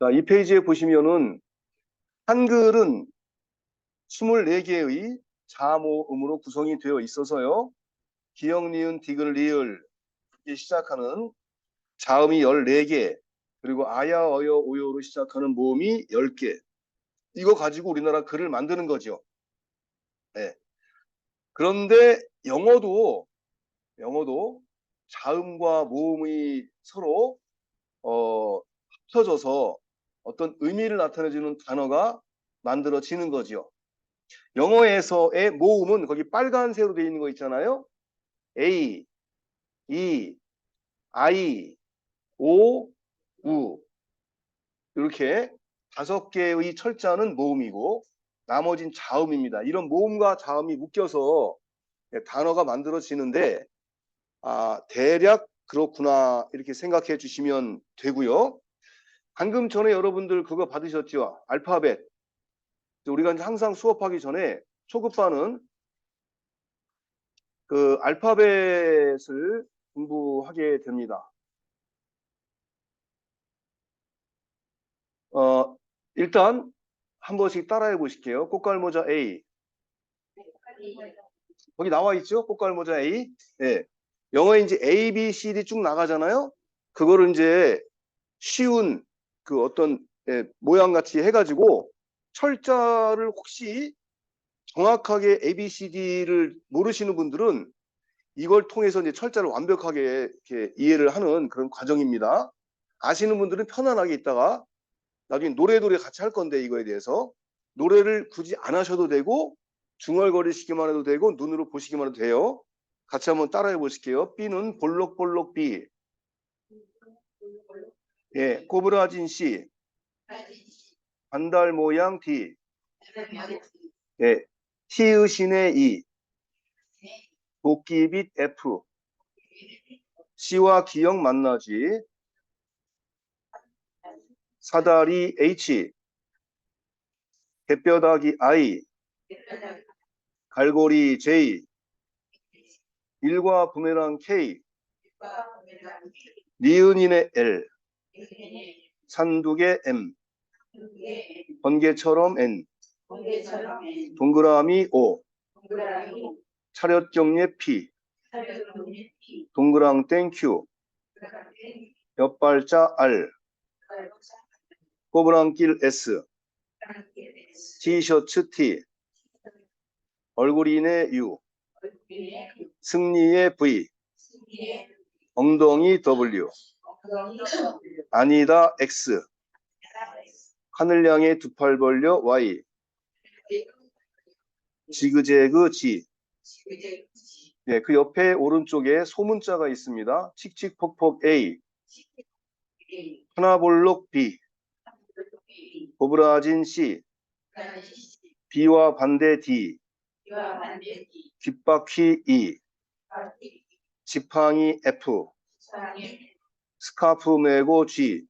자, 이 페이지에 보시면은 한글은 24개의 자모음으로 구성이 되어 있어서요. 기역, 니은, 디귿, 리을 이 시작하는 자음이 14개, 그리고 아야, 어여, 오요로 시작하는 모음이 10개. 이거 가지고 우리나라 글을 만드는 거죠. 네. 그런데 영어도 영어도 자음과 모음이 서로 어, 합쳐져서 어떤 의미를 나타내주는 단어가 만들어지는 거죠. 영어에서의 모음은 거기 빨간색으로 되어 있는 거 있잖아요. A, E, I, O, U 이렇게 다섯 개의 철자는 모음이고 나머진 자음입니다. 이런 모음과 자음이 묶여서 단어가 만들어지는데 아, 대략 그렇구나 이렇게 생각해 주시면 되고요. 방금 전에 여러분들 그거 받으셨죠? 알파벳. 우리가 항상 수업하기 전에 초급반은 그 알파벳을 공부하게 됩니다. 어, 일단 한 번씩 따라해 보실게요. 꽃갈모자 A. 거기 나와 있죠? 꽃갈모자 A. 네. 영어에 이제 A, B, C, D 쭉 나가잖아요. 그거를 이제 쉬운 그 어떤 예, 모양 같이 해가지고 철자를 혹시 정확하게 A, B, C, D를 모르시는 분들은 이걸 통해서 이제 철자를 완벽하게 이해를 하는 그런 과정입니다. 아시는 분들은 편안하게 있다가 나중에 노래 노래 같이 할 건데 이거에 대해서 노래를 굳이 안 하셔도 되고 중얼거리시기만 해도 되고 눈으로 보시기만 해도 돼요. 같이 한번 따라해 보실게요. B는 볼록볼록 B. 예, 꼬부라진 C. 반달 모양 D. 예, 티의신의 E. 도끼빛 F. C와 기역 만나지. 사다리 H. 갯뼈다귀 I. 갈고리 J. 일과 부메랑 K. 니은인의 L. 산두개 M. 번개처럼 N. 동그라미 O. 차렷 경례 P. 동그랑 땡 Q. 옆발자 R. 꼬부랑길 S. 티셔츠 T. 얼굴인의 U. 승리의 V. 엉덩이 W. 아니다 X. 하늘 향해 두 팔 벌려 Y. 지그재그 G. 예, 그 옆에 오른쪽에 소문자가 있습니다. 칙칙폭폭 A. 하나볼록 B. 고브라진 C. B와 반대 D. 귓바퀴 E. 지팡이 F. 스카프 메고 G.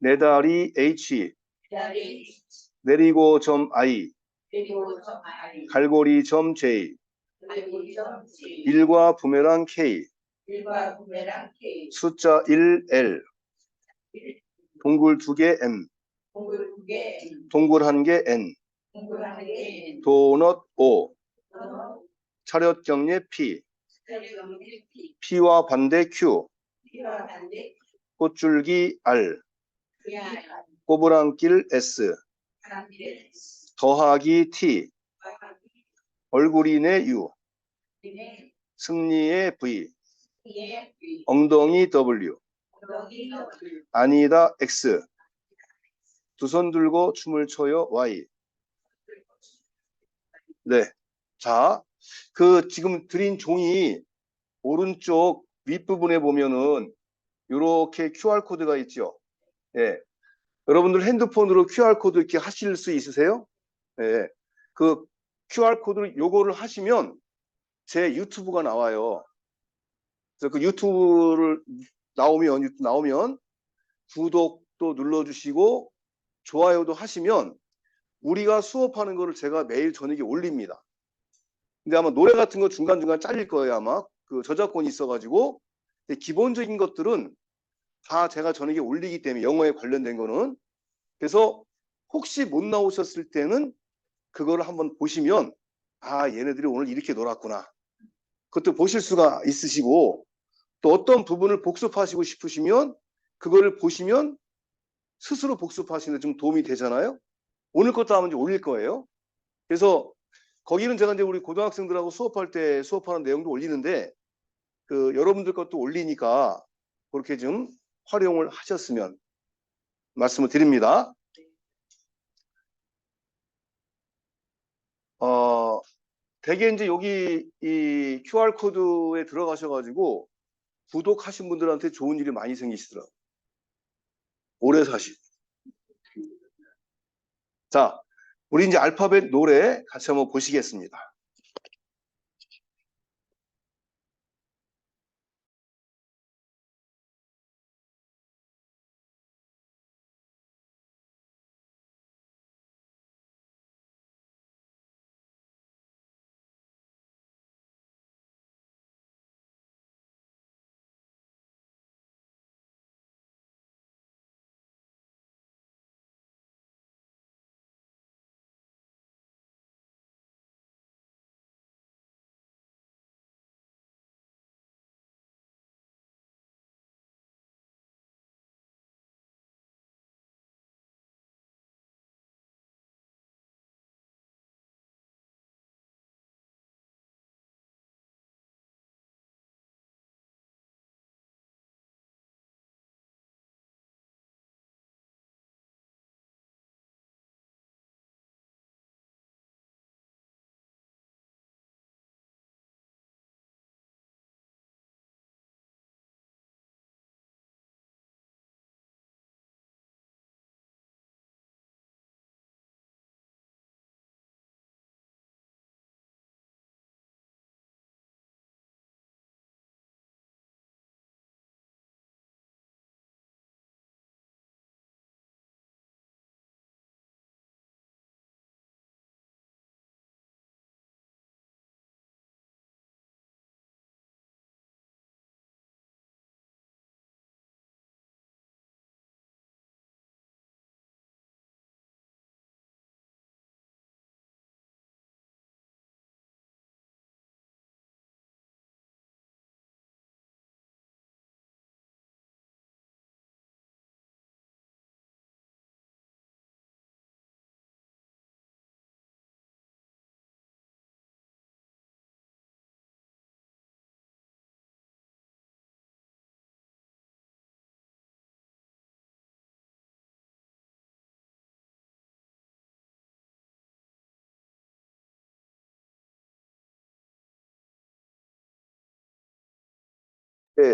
내 다리 H. 내리고 점 I. 갈고리 점 J. 일과 부메랑 K. 숫자 1 L. 동굴 두 개 M. 동굴 한 개 N. 도넛 O. 차렷 경례 P. P와 반대 Q. 꽃줄기 R. 꼬부랑길 S. 더하기 T. 얼굴인의 U. 승리의 V. 엉덩이 W. 아니다 X. 두 손 들고 춤을 춰요 Y. 네. 자, 그 지금 드린 종이 오른쪽 윗부분에 보면은 이렇게 QR코드가 있죠. 예. 여러분들 핸드폰으로 QR코드 이렇게 하실 수 있으세요? 예. 그 QR코드를 요거를 하시면 제 유튜브가 나와요. 그래서 그 유튜브를 나오면, 나오면 구독도 눌러주시고 좋아요도 하시면 우리가 수업하는 거를 제가 매일 저녁에 올립니다. 근데 아마 노래 같은 거 중간중간 잘릴 거예요, 아마. 그 저작권이 있어가지고. 기본적인 것들은 다 제가 저녁에 올리기 때문에 영어에 관련된 거는 그래서 혹시 못 나오셨을 때는 그거를 한번 보시면 아 얘네들이 오늘 이렇게 놀았구나 그것도 보실 수가 있으시고 또 어떤 부분을 복습하시고 싶으시면 그거를 보시면 스스로 복습하시는 데 좀 도움이 되잖아요. 오늘 것도 이제 올릴 거예요. 그래서 거기는 제가 이제 우리 고등학생들하고 수업할 때 수업하는 내용도 올리는데 그 여러분들 것도 올리니까 그렇게 좀 활용을 하셨으면 말씀을 드립니다. 어, 대개 이제 여기 이 QR 코드에 들어가셔가지고 구독하신 분들한테 좋은 일이 많이 생기시더라고요. 오래 사시. 자, 우리 이제 알파벳 노래 같이 한번 보시겠습니다.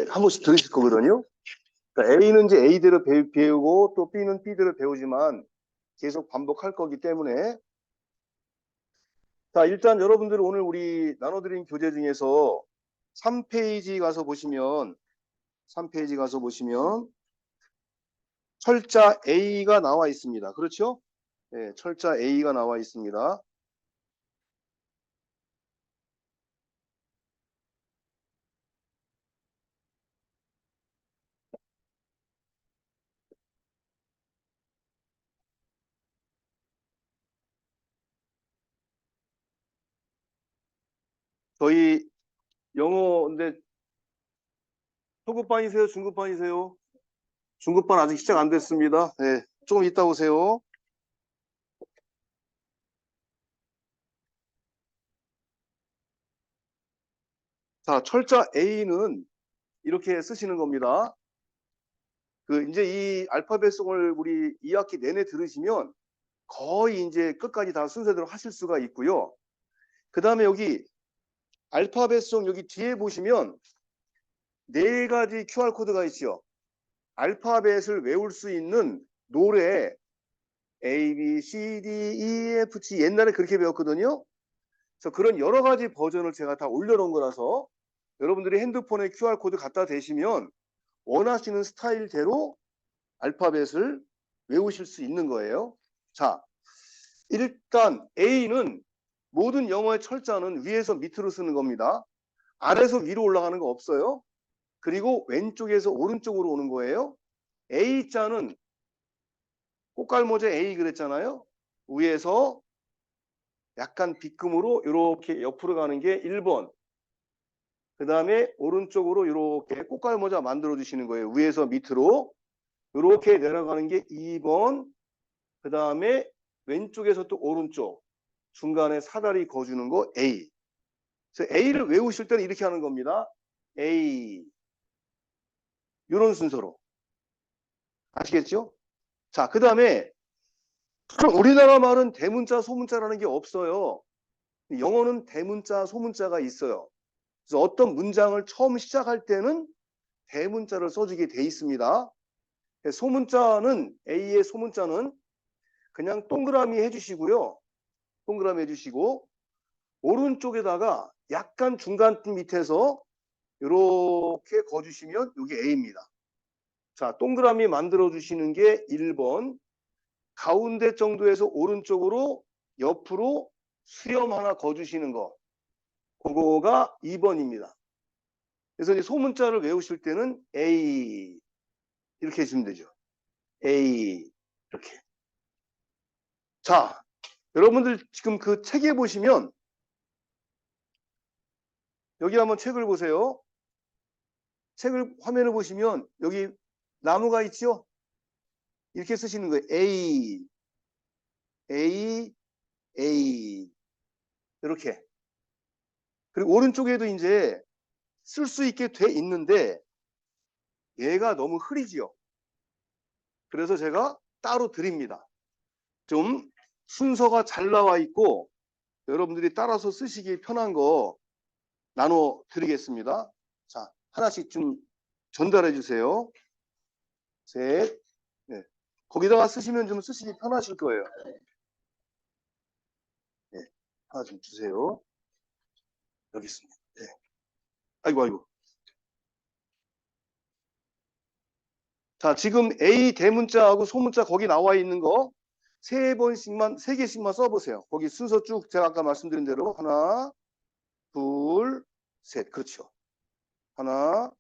한 번씩 들으실 거거든요. 그러니까 A는 이제 A대로 배- 배우고 또 B는 B대로 배우지만 계속 반복할 거기 때문에 자 일단 여러분들 오늘 우리 나눠드린 교재 중에서 3페이지 가서 보시면 3페이지 가서 보시면 철자 A가 나와 있습니다. 그렇죠? 네, 철자 A가 나와 있습니다. 저희 영어 근데 초급반이세요? 중급반이세요? 중급반 아직 시작 안 됐습니다. 네, 조금 이따 오세요. 자, 철자 A는 이렇게 쓰시는 겁니다. 그 이제 이 알파벳송을 우리 2학기 내내 들으시면 거의 이제 끝까지 다 순서대로 하실 수가 있고요. 그 다음에 여기 알파벳송 여기 뒤에 보시면 네 가지 QR 코드가 있죠. 알파벳을 외울 수 있는 노래 A, B, C, D, E, F, G 옛날에 그렇게 배웠거든요. 그래서 그런 여러 가지 버전을 제가 다 올려놓은 거라서 여러분들이 핸드폰에 QR 코드 갖다 대시면 원하시는 스타일대로 알파벳을 외우실 수 있는 거예요. 자, 일단 A는 모든 영어의 철자는 위에서 밑으로 쓰는 겁니다. 아래서 위로 올라가는 거 없어요. 그리고 왼쪽에서 오른쪽으로 오는 거예요. A자는 꽃갈모자 A 그랬잖아요. 위에서 약간 빗금으로 이렇게 옆으로 가는 게 1번. 그 다음에 오른쪽으로 이렇게 꽃갈모자 만들어 주시는 거예요. 위에서 밑으로 이렇게 내려가는 게 2번. 그 다음에 왼쪽에서 또 오른쪽 중간에 사다리 거주는 거 A. 그래서 A를 외우실 때는 이렇게 하는 겁니다. A. 이런 순서로. 아시겠죠? 자, 그 다음에 우리나라 말은 대문자, 소문자라는 게 없어요. 영어는 대문자, 소문자가 있어요. 그래서 어떤 문장을 처음 시작할 때는 대문자를 써주게 돼 있습니다. 소문자는 A의 소문자는 그냥 동그라미 해주시고요. 동그라미 해주시고 오른쪽에다가 약간 중간쯤 밑에서 이렇게 거주시면 이게 A입니다. 자, 동그라미 만들어 주시는 게 1번. 가운데 정도에서 오른쪽으로 옆으로 수염 하나 거주시는 거. 그거가 2번입니다. 그래서 이제 소문자를 외우실 때는 A 이렇게 해주면 되죠. A 이렇게. 자, 여러분들 지금 그 책에 보시면 여기 한번 책을 보세요. 책을 화면을 보시면 여기 나무가 있죠? 이렇게 쓰시는 거예요. A, A, A. 이렇게. 그리고 오른쪽에도 이제 쓸 수 있게 돼 있는데 얘가 너무 흐리지요. 그래서 제가 따로 드립니다. 좀 순서가 잘 나와 있고 여러분들이 따라서 쓰시기 편한 거 나눠 드리겠습니다. 자, 하나씩 좀 전달해 주세요. 셋. 네. 거기다가 쓰시면 좀 쓰시기 편하실 거예요. 네. 하나 좀 주세요. 여기 있습니다. 네. 아이고, 아이고. 자, 지금 A 대문자하고 소문자 거기 나와 있는 거 세 번씩만, 세 개씩만 써보세요. 거기 순서 쭉 제가 아까 말씀드린 대로 하나, 둘, 셋. 그렇죠. 하나,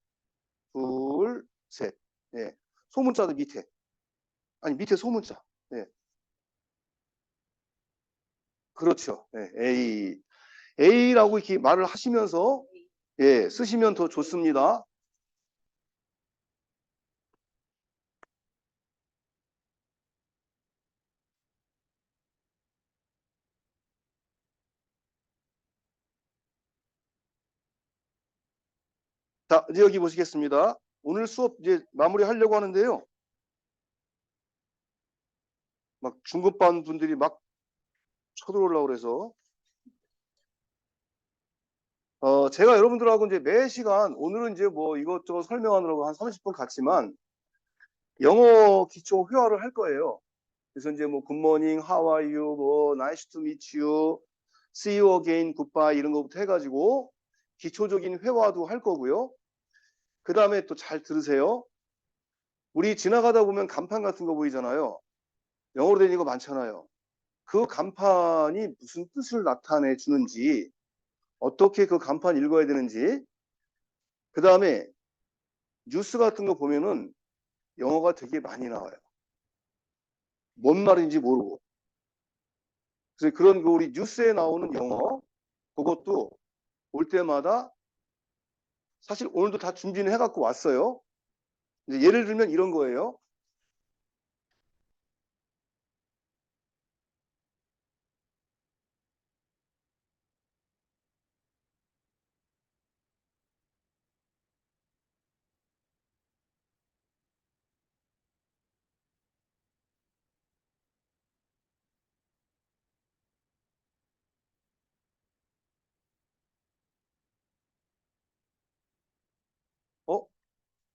둘, 셋. 예. 소문자도 밑에. 아니, 밑에 소문자. 예. 그렇죠. 예. A. A라고 이렇게 말을 하시면서 예, 쓰시면 더 좋습니다. 자, 이제 여기 보시겠습니다. 오늘 수업 이제 마무리 하려고 하는데요. 막 중급반 분들이 막 쳐들어오려고 그래서 어, 제가 여러분들하고 이제 매 시간 오늘은 이제 뭐 이것저것 설명하느라고 한 30분 갔지만 영어 기초 회화를 할 거예요. 그래서 이제 뭐 굿모닝, how are you, 뭐 nice to meet you, see 이런 거부터 해가지고 기초적인 회화도 할 거고요. 그 다음에 또 잘 들으세요. 우리 지나가다 보면 간판 같은 거 보이잖아요. 영어로 된 이거 많잖아요. 그 간판이 무슨 뜻을 나타내 주는지, 어떻게 그 간판 읽어야 되는지, 그 다음에 뉴스 같은 거 보면은 영어가 되게 많이 나와요. 뭔 말인지 모르고. 그래서 그런 그 우리 뉴스에 나오는 영어, 그것도 올 때마다 사실 오늘도 다 준비는 해갖고 왔어요. 예를 들면 이런 거예요.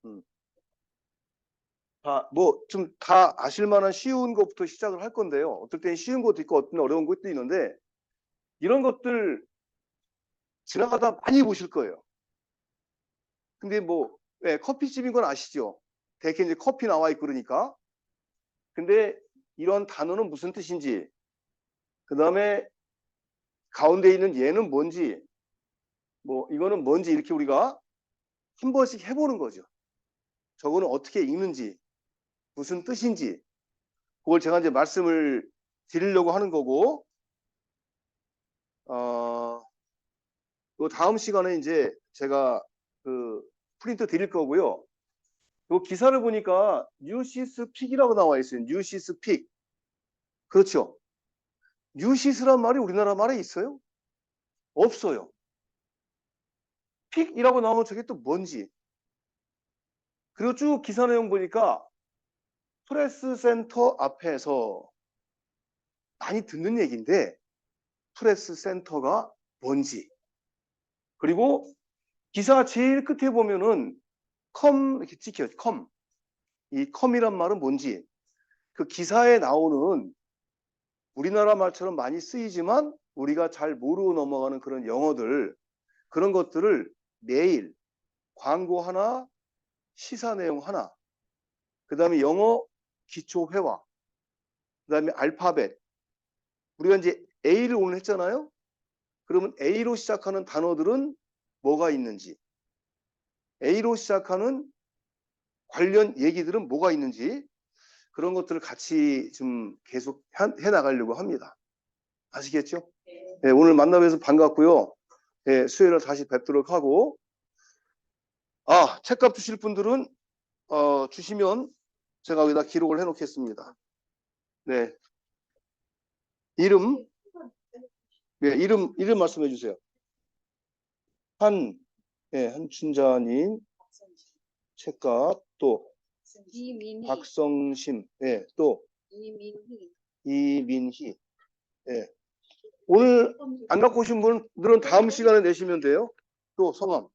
음. 다, 뭐, 좀 다 아실 만한 쉬운 것부터 시작을 할 건데요. 어떨 땐 쉬운 것도 있고, 어떤 어려운 것도 있는데, 이런 것들 지나가다 많이 보실 거예요. 근데 뭐, 예, 커피집인 건 아시죠? 대개 이제 커피 나와 있고 그러니까. 근데 이런 단어는 무슨 뜻인지, 그 다음에 가운데 있는 얘는 뭔지, 뭐, 이거는 뭔지 이렇게 우리가 한 번씩 해보는 거죠. 저거는 어떻게 읽는지, 무슨 뜻인지, 그걸 제가 이제 말씀을 드리려고 하는 거고, 어, 또 다음 시간에 이제 제가 그 프린트 드릴 거고요. 그 기사를 보니까 뉴시스 픽이라고 나와 있어요. 뉴시스 픽. 그렇죠. 뉴시스란 말이 우리나라 말에 있어요? 없어요. 픽이라고 나오면 저게 또 뭔지. 그리고 쭉 기사 내용 보니까 프레스 센터 앞에서 많이 듣는 얘기인데 프레스 센터가 뭔지. 그리고 기사 제일 끝에 보면은 컴 이렇게 찍혀요. 컴. 이 컴이란 말은 뭔지. 그 기사에 나오는 우리나라 말처럼 많이 쓰이지만 우리가 잘 모르고 넘어가는 그런 영어들 그런 것들을 매일 광고 하나, 시사 내용 하나, 그 다음에 영어 기초 회화, 그 다음에 알파벳. 우리가 이제 A를 오늘 했잖아요. 그러면 A로 시작하는 단어들은 뭐가 있는지, A로 시작하는 관련 얘기들은 뭐가 있는지 그런 것들을 같이 좀 계속 해 나가려고 합니다. 아시겠죠? 네, 오늘 만나뵈서 반갑고요. 네, 수요일에 다시 뵙도록 하고 아 책값 주실 분들은 어, 주시면 제가 여기다 기록을 해 놓겠습니다. 네 이름 네 이름 이름 말씀해 주세요. 한 네, 한춘자님 책값 또 이민희, 박성심 네, 또 이민희. 이민희 네. 오늘 안 갖고 오신 분들은 다음 시간에 내시면 돼요. 또 성함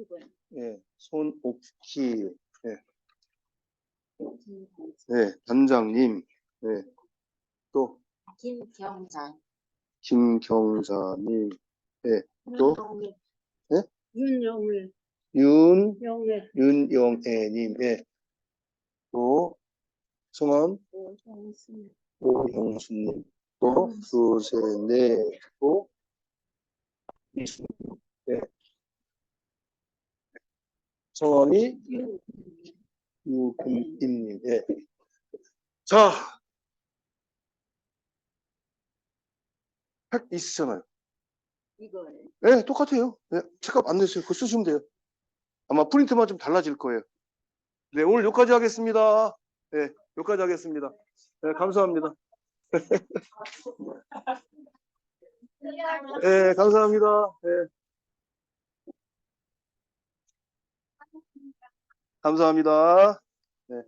그분. 예, 손옥희 네, 단장님 네, 또 김경자. 김경자님 또? 윤영애. 네? 윤영을. 윤 영애. 윤영애님 예. 또 성함 오정순. 오형수님 또 두세네 또 이수님 예. 성함이 윤. 유금임님 예. 자, 팩 있으잖아요. 이걸. 네, 똑같아요. 네, 책값 안 냈어요. 그거 쓰시면 돼요. 아마 프린트만 좀 달라질 거예요. 네, 오늘 여기까지 하겠습니다. 네, 여기까지 하겠습니다. 네, 감사합니다. 네, 감사합니다. 네. 감사합니다. 네.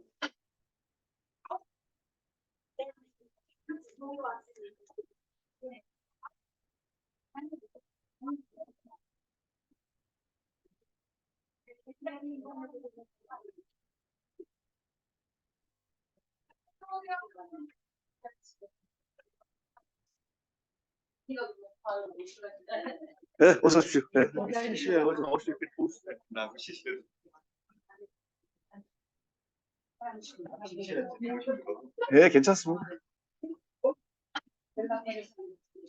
네, 어서 오십시오. 네. 네, 괜찮습니다.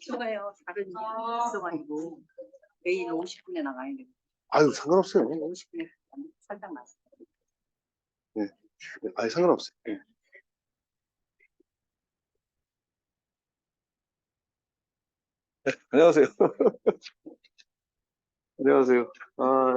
저가요 다른 있어가지고 매일 50분에 나가야 돼. 아유, 상관없어요. 50분에 살짝 났어. 아니, 상관없어요. 네. 네, 안녕하세요. 안녕하세요. 아,